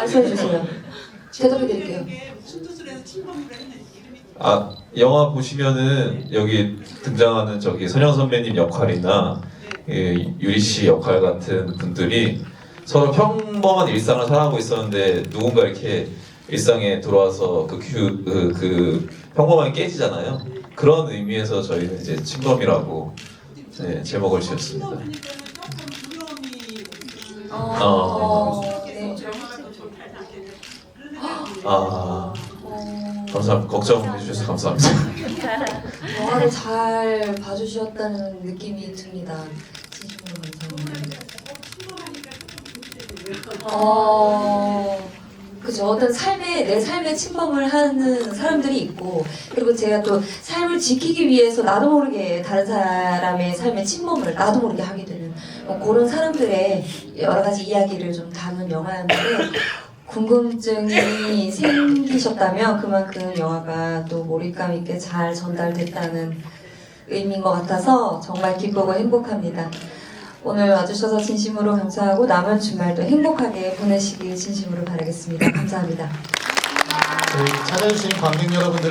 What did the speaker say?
말씀해 주세요. 대답해 드릴게요. 순두술에서 침범을 아 영화 보시면은 여기 등장하는 저기 선영 선배님 역할이나 예, 유리 씨 역할 같은 분들이 서로 평범한 일상을 살아가고 있었는데 누군가 이렇게 일상에 들어와서 그, 규, 그, 그 평범함이 깨지잖아요. 그런 의미에서 저희는 이제 침범이라고 네, 제목을 지었습니다. 어. 아 어, 감사 걱정해 주셔서 감사합니다. 영화를 잘 봐주셨다는 느낌이 듭니다. 진심으로 감사합니다. 어, 그죠. 어떤 삶에, 내 삶에 침범을 하는 사람들이 있고, 그리고 제가 또 삶을 지키기 위해서 나도 모르게 다른 사람의 삶에 침범을 나도 모르게 하게 되는 뭐 그런 사람들의 여러 가지 이야기를 좀 담은 영화였는데, 궁금증이 생기셨다면 그만큼 영화가 또 몰입감 있게 잘 전달됐다는 의미인 것 같아서 정말 기쁘고 행복합니다. 오늘 와주셔서 진심으로 감사하고 남은 주말도 행복하게 보내시길 진심으로 바라겠습니다. 감사합니다. 저희 찾아주신 관객 여러분들